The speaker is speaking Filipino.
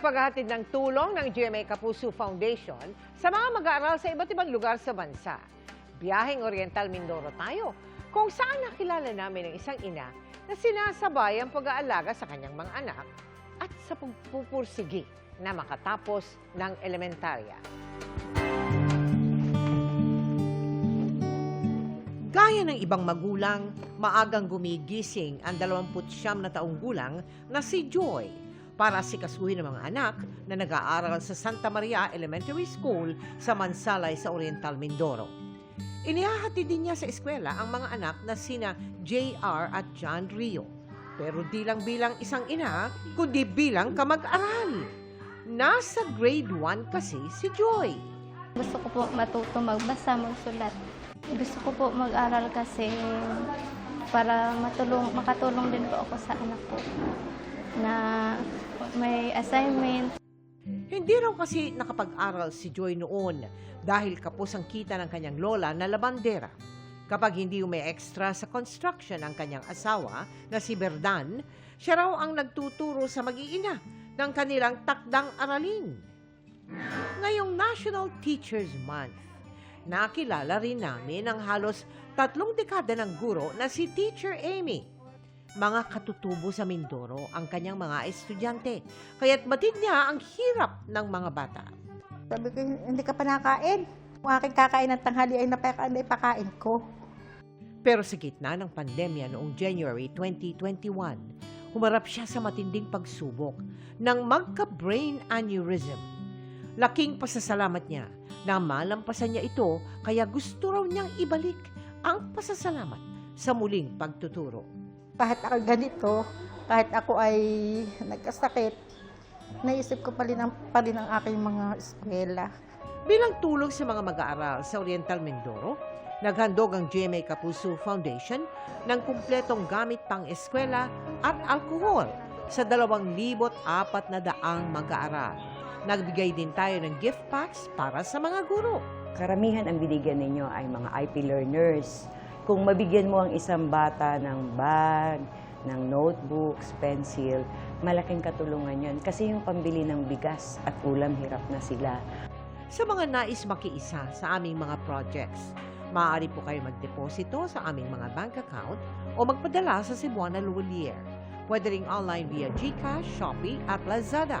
ang paghahatid ng tulong ng GMA Kapuso Foundation sa mga mag-aaral sa iba't ibang lugar sa bansa. Biyaheng Oriental Mindoro tayo, kung saan nakilala namin ang isang ina na sinasabay ang pag-aalaga sa kanyang mga anak at sa pagpupursigi na makatapos ng elementarya. Gaya ng ibang magulang, maagang gumigising ang 29 na taong gulang na si Joy para sikasuhin ang mga anak na nag-aaral sa Santa Maria Elementary School sa Mansalay sa Oriental Mindoro. Inihahati din niya sa eskwela ang mga anak na sina JR at John Rio. Pero di lang bilang isang ina, kundi bilang kamag-aral. Nasa grade 1 kasi si Joy. Gusto ko po matuto magbasa, magsulat. Gusto ko po mag-aral kasi para matulong, makatulong din po ako sa anak ko na may assignment. Hindi raw kasi nakapag-aral si Joy noon dahil kapos ang kita ng kanyang lola na labandera. Kapag hindi may extra sa construction ang kanyang asawa na si Berdan, siya raw ang nagtuturo sa mag-iina ng kanilang takdang aralin. Ngayong National Teachers Month, nakilala rin namin ang halos tatlong dekada ng guro na si Teacher Amy. Mga katutubo sa Mindoro ang kanyang mga estudyante, kaya't batid niya ang hirap ng mga bata. Sabi ko, hindi ka pa nakain. Kung aking kakain ng tanghali ay napaka, pakain ko. Pero sa gitna ng pandemya noong January 2021, humarap siya sa matinding pagsubok ng magka-brain aneurysm. Laking pasasalamat niya na malampasan niya ito kaya gusto raw niyang ibalik ang pasasalamat sa muling pagtuturo. Kahit ako ganito, kahit ako ay nagkasakit, naisip ko pa rin ang, pa rin ang aking mga eskwela. Bilang tulong sa mga mag-aaral sa Oriental Mindoro, naghandog ang GMA Kapuso Foundation ng kumpletong gamit pang eskwela at alkohol sa 2,400 na daang mag-aaral. Nagbigay din tayo ng gift packs para sa mga guro. Karamihan ang binigyan ninyo ay mga IP learners. Kung mabigyan mo ang isang bata ng bag, ng notebooks, pencil, malaking katulungan yon kasi yung pambili ng bigas at ulam hirap na sila. Sa mga nais makiisa sa aming mga projects, maaari po kayo magdeposito sa aming mga bank account o magpadala sa Cebuana Luwalier. Pwede ring online via GCash, Shopee at Lazada.